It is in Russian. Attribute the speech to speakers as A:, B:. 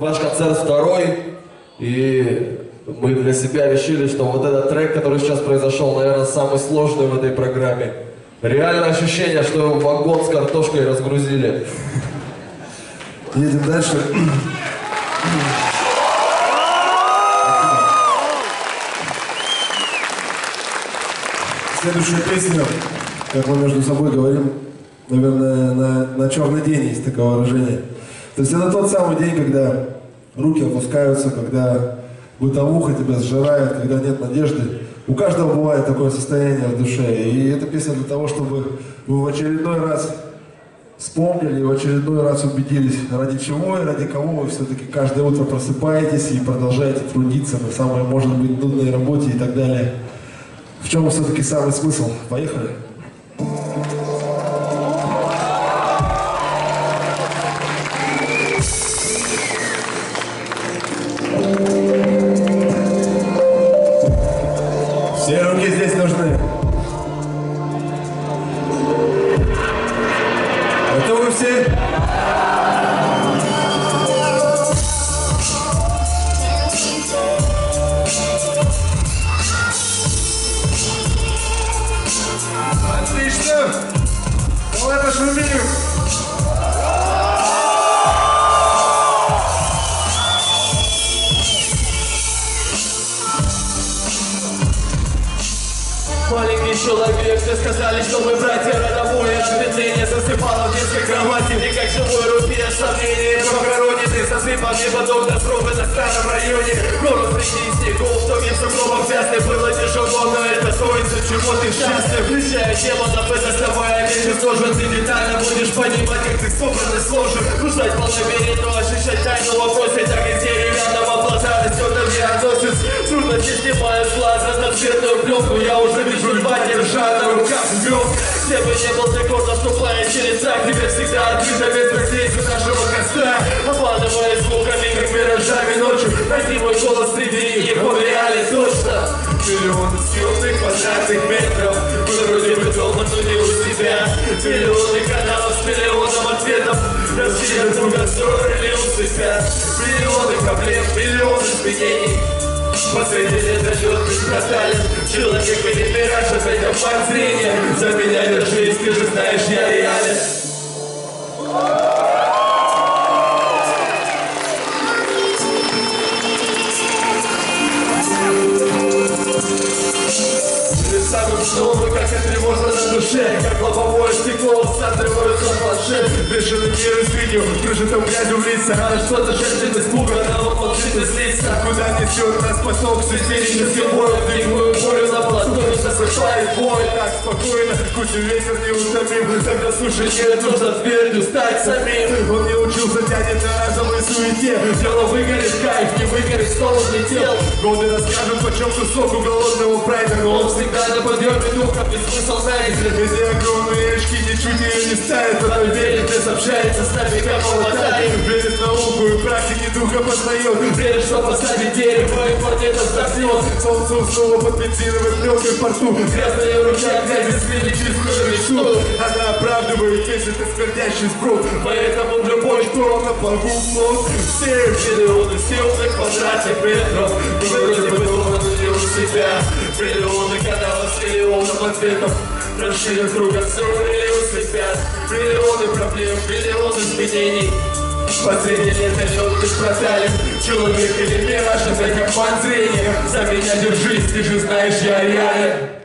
A: Ваш концерт второй, и мы для себя решили, что вот этот трек, который сейчас произошел, наверное, самый сложный в этой программе. Реально ощущение, что вагон с картошкой разгрузили.
B: Едем дальше. Следующая песня, как мы между собой говорим, наверное, на, на черный день есть такое выражение. То есть это тот самый день, когда руки опускаются, когда бытовуха тебя сжирает, когда нет надежды. У каждого бывает такое состояние в душе. И эта песня для того, чтобы вы в очередной раз вспомнили и в очередной раз убедились, ради чего и ради кого вы все-таки каждое утро просыпаетесь и продолжаете трудиться на самой, может быть, нудной работе и так далее. В чем все-таки самый смысл? Поехали. Здесь нужны. Готовы все? Отлично! Давай пошумим!
C: Маленький человек, все сказали, что мы братья родовое Ответвление засыпало в детской кровати И как живой рубеж сомнений Богородицы Сосыпанный поток до срока на старом районе. Город среди снегов, тоги в сугробах вязли Было тяжело, но это стоит, за чего ты счастлив. Включая демонов, это самое меньше сложен Ты детально будешь понимать, как ты собран и сложен. Кусать полноверие, но ощущать тайну вопросе С глаз разноцветную пленку Я уже вижу льва, держа на руках звезд Где бы не был ты гордо ступая через шаг Тебе всегда открыто место здесь у нашего костра. Обманывая звуками, как миражами ночью Найди мой голос среди них, он реален точно. Миллионы съемных квадратных метров вроде бы дома, но не у себя. Миллионы каналов с миллионом ответов Россия друга строили усыпят Миллионы проблем, миллионы изменений Посреди лета лёгкий протален Человек видит мираж, это факт зрения За меня держись, ты же знаешь, я реален самым сном, как и тревожно на душе Как лобовое стекло всасываются в планшет Бешеный мир из видео, кружит грязью в лица что-то шепчет испуганно, он молчит и злится Куда несет нас поток священнический бой Двигаю волю на платформе, засыпает бой Так спокойно, и ветер неутомим Тогда слушай, нет, нужно твердью стать самим. Он не учился, тянет на разовой суете. Дело выгорит, кайф, не выгорит, снова влетел Годы расскажут, почем кусок у голодного прайда Но он всегда на подъеме духа, без смысла знаете Эти огромные очки ничуть ее не ставят Потом верит, и сообщается с нами, как молотает Верит в науку духа познает Верит, что посадит дерево и планета вздохнет Солнце снова под бензиновой пленкой в порту Грязные руки опять бессмели чистую мечту. Она оправдывает весь этот смердящий сброд. Поэтому любой шторм на плаву плод Все миллионы сил на квадратных метров вроде бы дома, но не у себя. Миллионы каналов с миллионом ответов. Расширен круг отстроили усыпят Миллионы проблем, миллионы изменений Последнее лето лед лишь протален Человек или мираж, это как фан зрения За меня держись, ты же знаешь, я реален